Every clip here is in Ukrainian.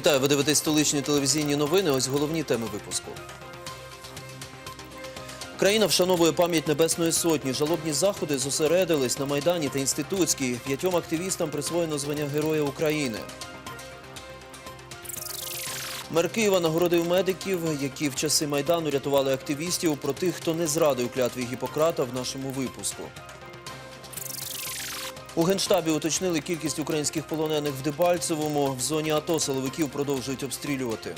Вітаю, ви дивитесь столичні телевізійні новини. Ось головні теми випуску. Країна вшановує пам'ять Небесної Сотні. Жалобні заходи зосередились на Майдані та Інститутській. П'ятьом активістам присвоєно звання Героя України. Мер Києва нагородив медиків, які в часи Майдану рятували активістів. Про тих, хто не зрадив клятві Гіппократа в нашому випуску. У Генштабі уточнили кількість українських полонених в Дебальцевому. В зоні АТО силовиків продовжують обстрілювати.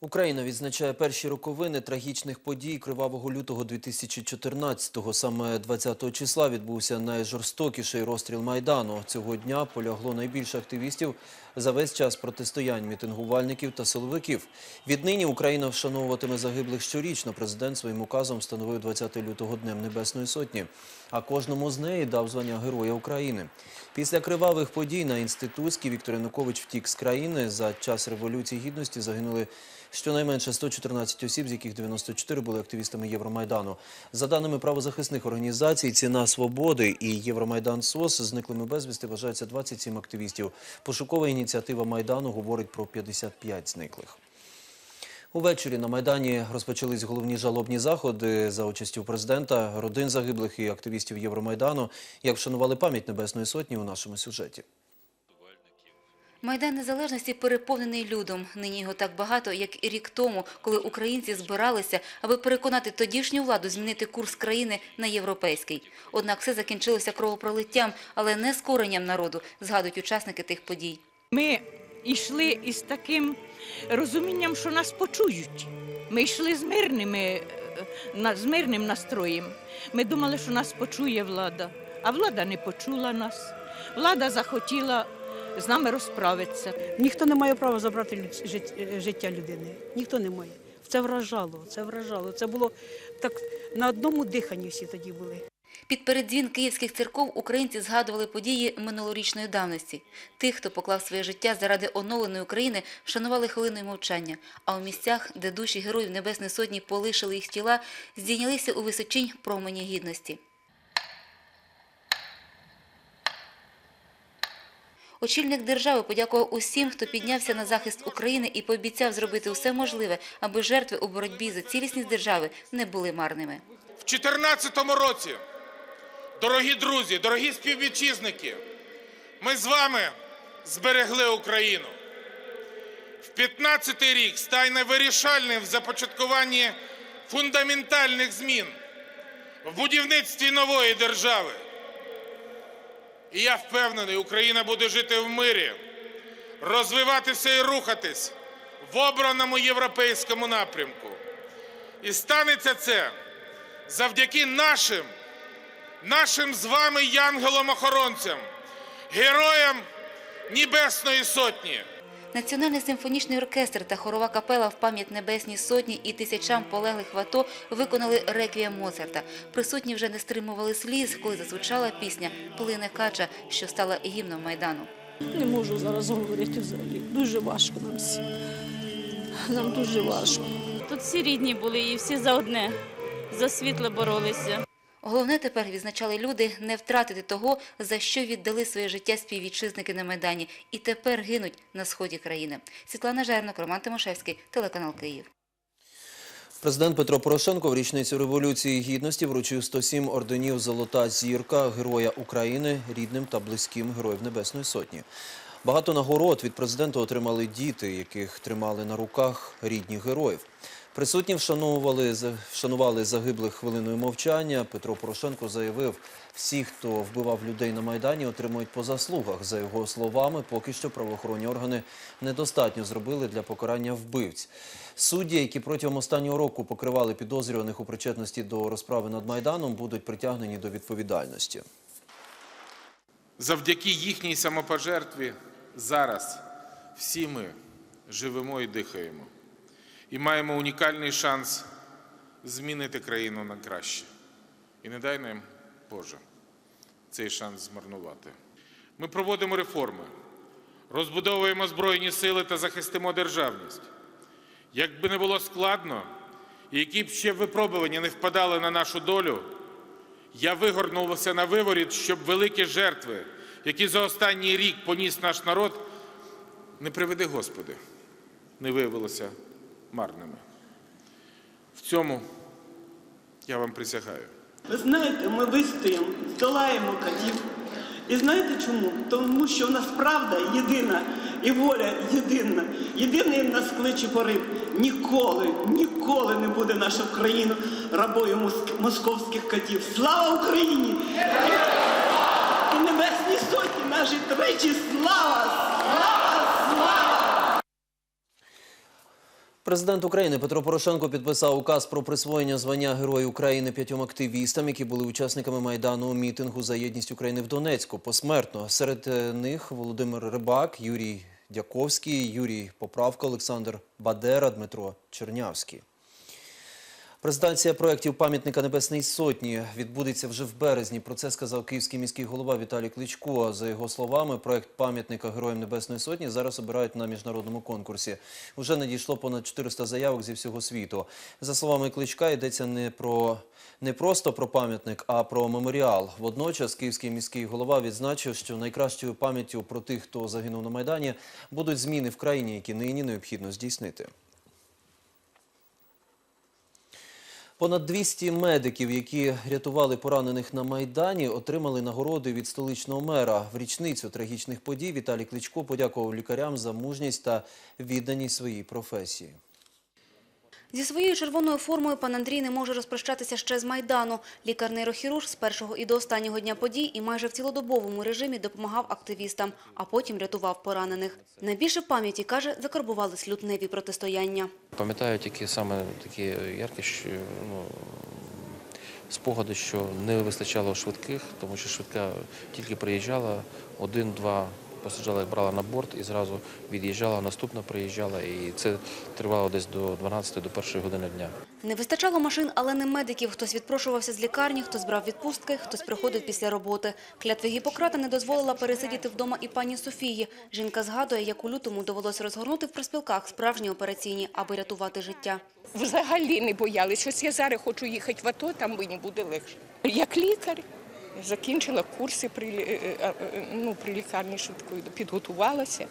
Україна відзначає перші роковини трагічних подій кривавого лютого 2014-го. Саме 20-го числа відбувся найжорстокіший розстріл Майдану. Цього дня полягло найбільше активістів за весь час протистоянь мітингувальників та силовиків. Віднині Україна вшановуватиме загиблих щорічно. Президент своїм указом встановив 20 лютого Днем Небесної Сотні. А кожному з неї дав звання Героя України. Після кривавих подій на інститутській Віктор Янукович втік з країни. За час Революції Гідності загинули щонайменше 114 осіб, з яких 94 були активістами Євромайдану. За даними правозахисних організацій, ціна свободи і Євромайдан СОС зниклими безвісти вважається 27 активістів. Пошукова ініціатива Майдану говорить про 55 зниклих. Увечері на Майдані розпочались головні жалобні заходи за участю президента, родин загиблих і активістів Євромайдану. Як вшанували пам'ять Небесної Сотні у нашому сюжеті. Майдан Незалежності переповнений людом. Нині його так багато, як і рік тому, коли українці збиралися, аби переконати тодішню владу змінити курс країни на європейський. Однак все закінчилося кровопролиттям, але не скоренням народу, згадують учасники тих подій. Ми йшли із таким розумінням, що нас почують. Ми йшли з, мирними, е, з мирним настроєм. Ми думали, що нас почує влада, а влада не почула нас. Влада захотіла з нами розправитися. Ніхто не має права забрати е, життя людини. Ніхто не має. Це вражало, це вражало. Це було так на одному диханні всі тоді були. Під переддзвін київських церков українці згадували події минулорічної давності. Тих, хто поклав своє життя заради оновленої України, вшанували хвилиною мовчання. А у місцях, де душі героїв Небесної Сотні полишили їх тіла, здійнялися у височинь промені гідності. Очільник держави подякував усім, хто піднявся на захист України і пообіцяв зробити все можливе, аби жертви у боротьбі за цілісність держави не були марними. В 2014 році, дорогі друзі, дорогі співвітчизники, ми з вами зберегли Україну. В 15-й рік стане вирішальним в започаткуванні фундаментальних змін в будівництві нової держави. І я впевнений, Україна буде жити в мирі, розвиватися і рухатись в обраному європейському напрямку. І станеться це завдяки нашим, нашим з вами янголам-охоронцям, героям Небесної Сотні. Національний симфонічний оркестр та хорова капела в пам'ять Небесній Сотні і тисячам полеглих в АТО виконали реквієм Моцарта. Присутні вже не стримували сліз, коли зазвучала пісня «Плине кача», що стала гімном Майдану. Не можу зараз говорити взагалі. Дуже важко нам всім. Нам дуже важко. Тут всі рідні були і всі за одне, за світло боролися. Головне тепер відзначали люди не втратити того, за що віддали своє життя співвітчизники на Майдані, і тепер гинуть на сході країни. Світлана Жернок, Роман Тимошевський, телеканал Київ. Президент Петро Порошенко в річницю Революції Гідності вручив 107 орденів «Золота зірка» Героя України рідним та близьким Героїв Небесної Сотні. Багато нагород від президента отримали діти, яких тримали на руках рідні героїв. Присутні вшановували, вшанували загиблих хвилиною мовчання. Петро Порошенко заявив, всі, хто вбивав людей на Майдані, отримують по заслугах. За його словами, поки що правоохоронні органи недостатньо зробили для покарання вбивць. Судді, які протягом останнього року покривали підозрюваних у причетності до розправи над Майданом, будуть притягнені до відповідальності. Завдяки їхній самопожертві зараз всі ми живемо і дихаємо. І маємо унікальний шанс змінити країну на краще. І не дай нам, Боже, цей шанс змарнувати. Ми проводимо реформи, розбудовуємо Збройні сили та захистимо державність. Як би не було складно, і які б ще випробування не впадали на нашу долю, я вигорнувся на виворіт, щоб великі жертви які за останній рік поніс наш народ, не приведи Господи, не виявилося марними. В цьому я вам присягаю. Ви знаєте, ми вистоїмо, здолаємо катів. І знаєте чому? Тому що в нас правда єдина і воля єдина. Єдиний нас кличе порив. Ніколи, ніколи не буде наша країна рабою моск- московських катів. Слава Україні! І небесній сотні наші тричі слава! Слава! Слава! Президент України Петро Порошенко підписав указ про присвоєння звання Герою України п'ятьом активістам, які були учасниками майдану мітингу за єдність України в Донецьку посмертно. Серед е, них Володимир Рибак, Юрій Дяковський, Юрій Поправка, Олександр Бадера, Дмитро Чернявський. Презентація проєктів пам'ятника Небесної Сотні відбудеться вже в березні. Про це сказав київський міський голова Віталій Кличко. За його словами, проєкт пам'ятника Героям Небесної Сотні зараз обирають на міжнародному конкурсі. Уже надійшло понад 400 заявок зі всього світу. За словами Кличка, йдеться не про не просто про пам'ятник, а про меморіал. Водночас київський міський голова відзначив, що найкращою пам'яттю про тих, хто загинув на майдані, будуть зміни в країні, які нині необхідно здійснити. Понад 200 медиків, які рятували поранених на Майдані, отримали нагороди від столичного мера. В річницю трагічних подій Віталій Кличко подякував лікарям за мужність та відданість своїй професії. Зі своєю червоною формою пан Андрій не може розпрощатися ще з Майдану. Лікар-нейрохірург з першого і до останнього дня подій і майже в цілодобовому режимі допомагав активістам, а потім рятував поранених. Найбільше пам'яті, каже, закарбувались лютневі протистояння. Пам'ятаю тільки саме такі яркі ну, спогади, що не вистачало швидких, тому що швидка тільки приїжджала, один-два пасажирів брала на борт і зразу від'їжджала, наступна приїжджала, і це тривало десь до 12 до 1 години дня. Не вистачало машин, але не медиків. Хтось відпрошувався з лікарні, хтось брав відпустки, хтось приходив після роботи. Клятва Гіппократа не дозволила пересидіти вдома і пані Софії. Жінка згадує, як у лютому довелося розгорнути в проспілках справжні операційні, аби рятувати життя. Взагалі не боялись. Ось я зараз хочу їхати в АТО, там мені буде легше. Як лікар закінчила курси при, е, е, е, ну, при лікарні швидкої, підготувалася.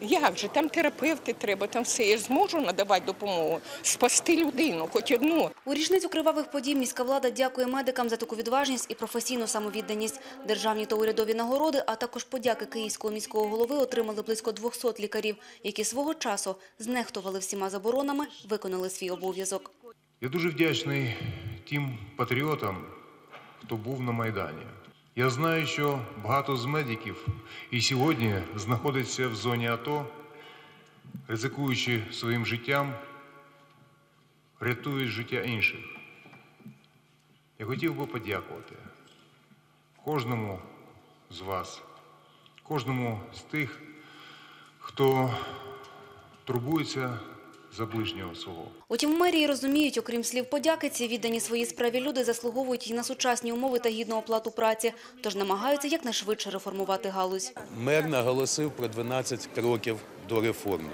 Як же, там терапевти треба, там все. Я ж зможу надавати допомогу, спасти людину, хоч одну. У річницю кривавих подій міська влада дякує медикам за таку відважність і професійну самовідданість. Державні та урядові нагороди, а також подяки Київського міського голови отримали близько 200 лікарів, які свого часу знехтували всіма заборонами, виконали свій обов'язок. Я дуже вдячний тим патріотам, хто був на Майдані. Я знаю, що багато з медиків і сьогодні знаходяться в зоні АТО, ризикуючи своїм життям, рятують життя інших. Я хотів би подякувати кожному з вас, кожному з тих, хто турбується за ближнього свого. Утім, в мерії розуміють, окрім слів подяки, ці віддані своїй справі люди заслуговують і на сучасні умови та гідну оплату праці, тож намагаються якнайшвидше реформувати галузь. Мер наголосив про 12 кроків до реформи.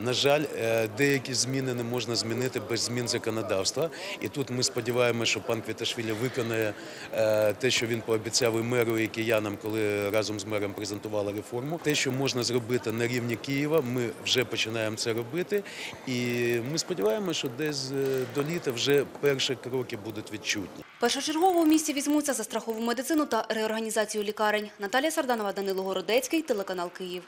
На жаль, е, деякі зміни не можна змінити без змін законодавства. І тут ми сподіваємося, що пан Квіташвілі виконає е, те, що він пообіцяв і меру, і киянам, коли разом з мером презентували реформу. Те, що можна зробити на рівні Києва, ми вже починаємо це робити. І ми сподіваємося, що десь е, до літа вже перші кроки будуть відчутні. Першочергово у місті візьмуться за страхову медицину та реорганізацію лікарень. Наталія Сарданова, Данило Городецький, телеканал Київ.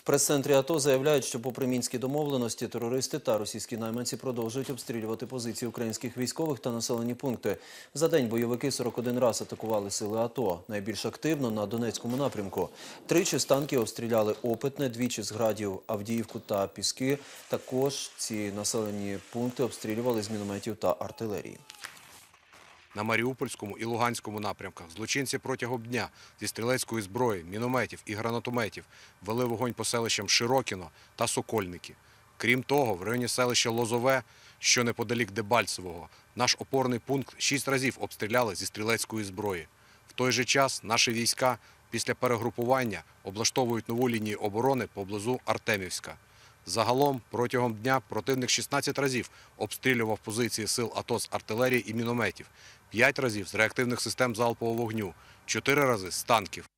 В прес-центрі АТО заявляють, що попри мінські домовленості, терористи та російські найманці продовжують обстрілювати позиції українських військових та населені пункти. За день бойовики 41 раз атакували сили АТО. Найбільш активно на Донецькому напрямку. Тричі з танків обстріляли Опитне, двічі з градів Авдіївку та Піски. Також ці населені пункти обстрілювали з мінометів та артилерії. На Маріупольському і Луганському напрямках злочинці протягом дня зі стрілецької зброї, мінометів і гранатометів вели вогонь по селищам Широкіно та Сокольники. Крім того, в районі селища Лозове, що неподалік Дебальцевого, наш опорний пункт шість разів обстріляли зі стрілецької зброї. В той же час наші війська після перегрупування облаштовують нову лінію оборони поблизу Артемівська. Загалом протягом дня противник 16 разів обстрілював позиції сил АТО з артилерії і мінометів, 5 разів з реактивних систем залпового вогню, 4 рази з танків.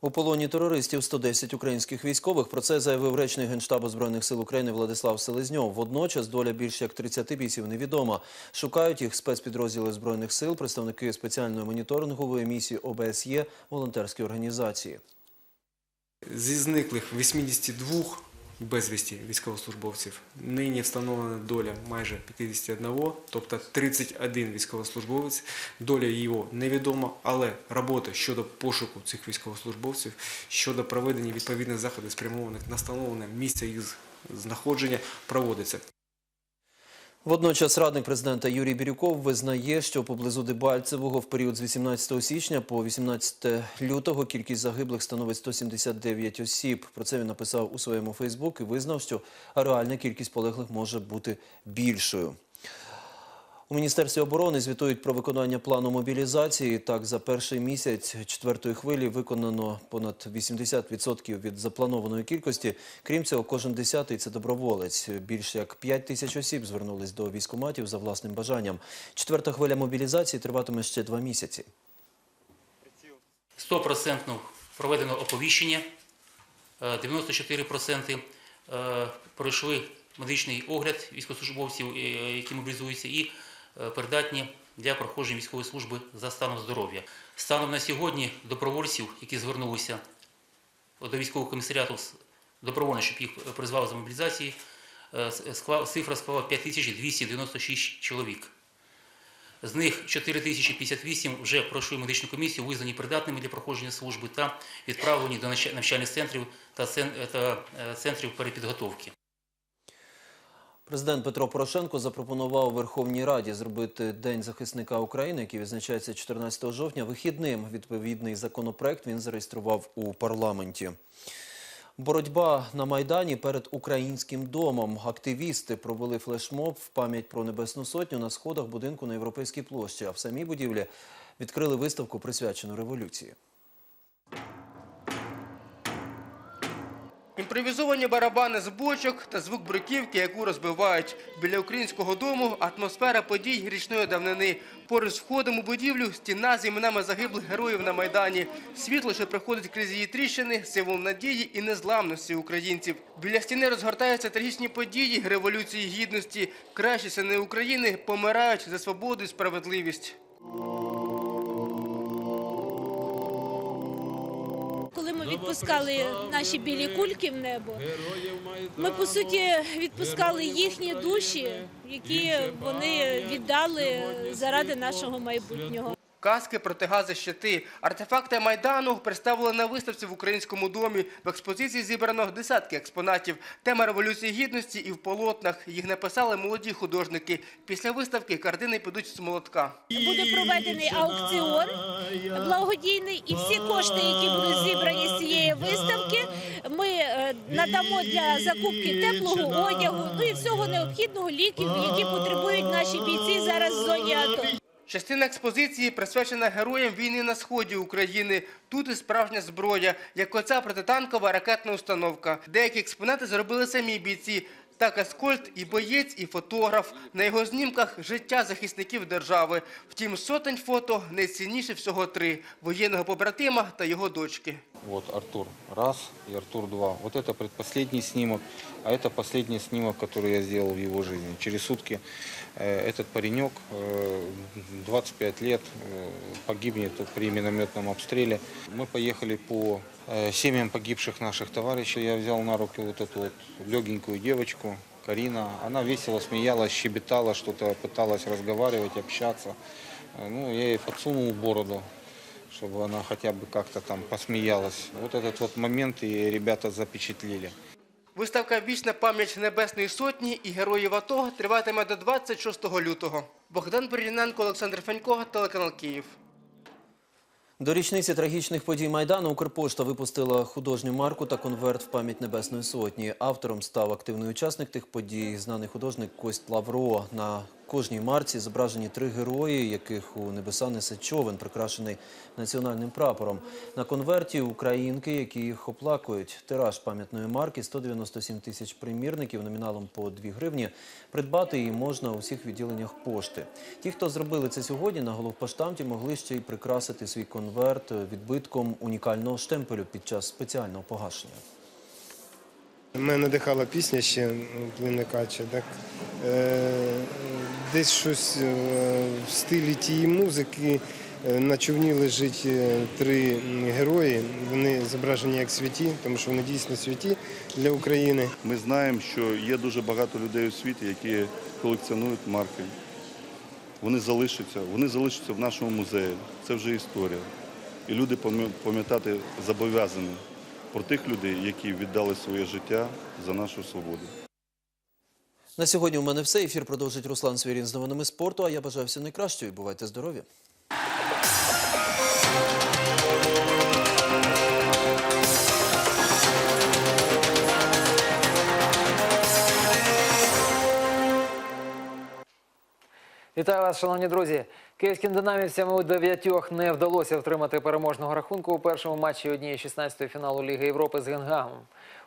У полоні терористів 110 українських військових. Про це заявив речник Генштабу Збройних сил України Владислав Селезньов. Водночас доля більш як 30 бійців невідома. Шукають їх спецпідрозділи Збройних сил, представники спеціальної моніторингової місії ОБСЄ, волонтерські організації. Зі зниклих 82 безвісті військовослужбовців нині встановлена доля майже 51, тобто 31 військовослужбовець. Доля його невідома, але робота щодо пошуку цих військовослужбовців, щодо проведення відповідних заходів, спрямованих на встановлене місце їх знаходження, проводиться. Водночас радник президента Юрій Бірюков визнає, що поблизу Дебальцевого в період з 18 січня по 18 лютого кількість загиблих становить 179 осіб. Про це він написав у своєму Фейсбук і визнав, що реальна кількість полеглих може бути більшою. У Міністерстві оборони звітують про виконання плану мобілізації. Так, за перший місяць четвертої хвилі виконано понад 80% від запланованої кількості. Крім цього, кожен десятий – це доброволець. Більше як 5 тисяч осіб звернулись до військкоматів за власним бажанням. Четверта хвиля мобілізації триватиме ще два місяці. 100% проведено оповіщення, е, 94% е, пройшли медичний огляд військовослужбовців, е, які мобілізуються, і е, придатні для проходження військової служби за станом здоров'я. Станом на сьогодні добровольців, які звернулися до військового комісаріату добровольно, щоб їх призвали за мобілізації, е, цифра склала 5296 чоловік. З них 4058 вже пройшли медичну комісію, визнані придатними для проходження служби та відправлені до навчальних центрів та цен- та, е, центрів перепідготовки. Президент Петро Порошенко запропонував Верховній Раді зробити День захисника України, який відзначається 14 жовтня, вихідним. Відповідний законопроект він зареєстрував у парламенті. Боротьба на Майдані перед українським домом. Активісти провели флешмоб в пам'ять про Небесну Сотню на сходах будинку на Європейській площі. А в самій будівлі відкрили виставку, присвячену революції. Імпровізовані барабани з бочок та звук бруківки, яку розбивають. Біля українського дому атмосфера подій річної давнини. Поруч з входом у будівлю стіна з іменами загиблих героїв на Майдані. Світло, що приходить крізь її тріщини, символ надії і незламності українців. Біля стіни розгортаються трагічні події Революції Гідності. Кращі сини України помирають за свободу і справедливість. Коли ми відпускали наші білі кульки в небо, ми по суті відпускали їхні душі, які вони віддали заради нашого майбутнього. Каски, протигази, щити. Артефакти Майдану представили на виставці в Українському домі. В експозиції зібрано десятки експонатів. Тема Революції Гідності і в полотнах. Їх написали молоді художники. Після виставки картини підуть з молотка. Буде проведений аукціон благодійний, і всі кошти, які будуть зібрані з цієї виставки, ми е, надамо для закупки теплого одягу, ну і всього необхідного ліків, які потребують наші бійці зараз в зоні АТО. Частина експозиції присвячена героям війни на сході України. Тут і справжня зброя, як оця протитанкова ракетна установка. Деякі експонати зробили самі бійці. Так Аскольд і боєць, і фотограф. На його знімках життя захисників держави. Втім, сотень фото найцінніше всього три – воєнного побратима та його дочки. Вот Артур раз и Артур два. Вот это предпоследний снимок, а это последний снимок, который я сделал в его жизни. Через сутки э, этот паренек, э, 25 лет, э, погибнет при минометном обстреле. Мы поехали по э, семьям погибших наших товарищей. Я взял на руки вот эту вот легенькую девочку, Карина. Она весело смеялась, щебетала, что-то пыталась разговаривать, общаться. Э, Ну, я ей подсунул бороду, чтобы она хотя бы как-то там посмеялась. Вот этот вот момент и ребята запечатлели. Виставка «Вічна пам'ять Небесної Сотні» і героїв АТО триватиме до 26 лютого. Богдан Боріненко, Олександр Фенько, телеканал Київ. До річниці трагічних подій Майдану Укрпошта випустила художню марку та конверт в пам'ять Небесної Сотні. Автором став активний учасник тих подій, знаний художник Кость Лавро. На кожній марці зображені три герої, яких у небеса несе човен, прикрашений національним прапором. На конверті українки, які їх оплакують. Тираж пам'ятної марки 197 тисяч примірників номіналом по 2 гривні. Придбати її можна у всіх відділеннях пошти. Ті, хто зробили це сьогодні, на головпоштамті могли ще й прикрасити свій конверт відбитком унікального штемпелю під час спеціального погашення. Мене надихала пісня ще Так, е, десь щось е, в стилі тієї музики. Е, На човні лежить е, три герої. Вони зображені як святі, тому що вони дійсно святі для України. Ми знаємо, що є дуже багато людей у світі, які колекціонують марки. Вони залишаться, вони залишаться в нашому музеї. Це вже історія. І люди пам'ятати зобов'язані про тих людей, які віддали своє життя за нашу свободу. На сьогодні у мене все. Ефір продовжить Руслан Свірін з новинами спорту. А я бажаю всього найкращого бувайте здорові. Вітаю вас, шановні друзі. Київським динамівцям у дев'ятьох не вдалося втримати переможного рахунку у першому матчі однієї 16-ї фіналу Ліги Європи з Генгамом.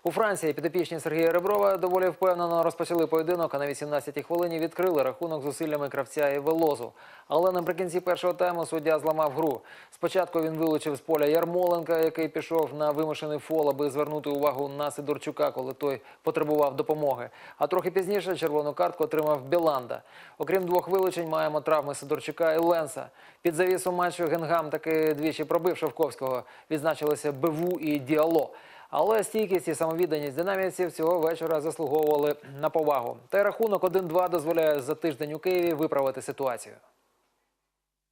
У Франції підопічні Сергія Реброва доволі впевнено розпочали поєдинок, а на 18-й хвилині відкрили рахунок зусиллями кравця і Велозу. Але наприкінці першого тайму суддя зламав гру. Спочатку він вилучив з поля Ярмоленка, який пішов на вимушений фол, аби звернути увагу на Сидорчука, коли той потребував допомоги. А трохи пізніше червону картку отримав Біланда. Окрім двох вилучень, маємо травми Сидорчука і Ленса. Під завісу матчу Генгам таки двічі пробив Шовковського. Відзначилися Беву і Діало. Але стійкість і самовідданість динамівців цього вечора заслуговували на повагу. Та й рахунок 1-2 дозволяє за тиждень у Києві виправити ситуацію.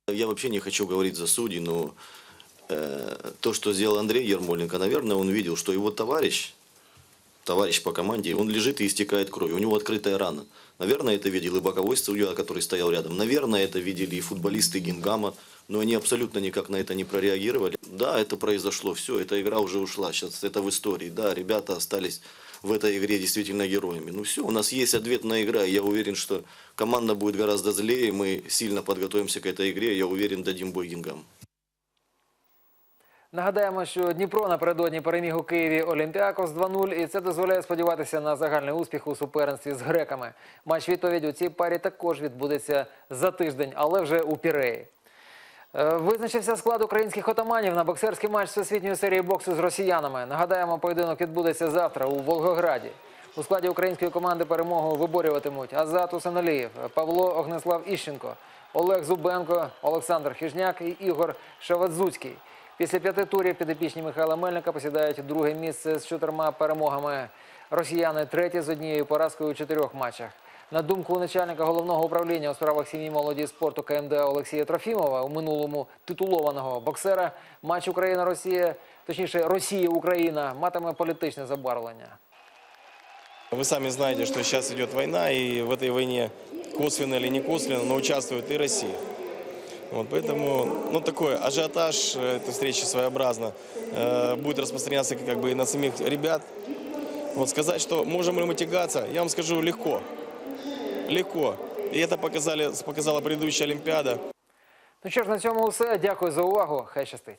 Я вообще не хочу говорить за судді. но э, то, что сделал Андрей Ермоленко, наверное, он видел, что его товарищ, товарищ по команде, он лежит и истекает кровью. У него открытая рана. Наверное, это видел и боковой судья, который стоял рядом. Наверное, это видели и футболисты Гингама, но они абсолютно никак на это не прореагировали. Да, это произошло, все, эта игра уже ушла, сейчас это в истории. Да, ребята остались в этой игре действительно героями. Ну все, у нас есть ответная игра, и я уверен, что команда будет гораздо злее, мы сильно подготовимся к этой игре, я уверен, дадим бой Гингаму. Нагадаємо, що Дніпро напередодні переміг у Києві Олімпіакос 2-0, і це дозволяє сподіватися на загальний успіх у суперництві з греками. Матч відповідь у цій парі також відбудеться за тиждень, але вже у Піреї. Е, Визначився склад українських отаманів на боксерський матч всесвітньої серії боксу з росіянами. Нагадаємо, поєдинок відбудеться завтра у Волгограді. У складі української команди перемогу виборюватимуть Азат Усаналієв, Павло Огнеслав Іщенко, Олег Зубенко, Олександр Хижняк і Ігор Шавадзуцький. Після п'яти турів підопічні Михайла Мельника посідають друге місце з чотирма перемогами. Росіяни треті з однією поразкою у чотирьох матчах. На думку начальника головного управління у справах сім'ї молоді і спорту КМДА Олексія Трофімова, у минулому титулованого боксера, матч Україна-Росія, точніше Росія-Україна, матиме політичне забарвлення. Вы сами знаете, что сейчас идет война, и в этой войне косвенно или не косвенно, но участвует и Россия. Вот, поэтому, ну, такой ажиотаж э, этой встречи своеобразно э, будет распространяться как бы и на самих ребят. Вот сказать, что можем ли мы тягаться, я вам скажу легко. Легко. И это показали, показала предыдущая Олимпиада. Ну що ж, на цьому все. Дякую за увагу. Хай щастить.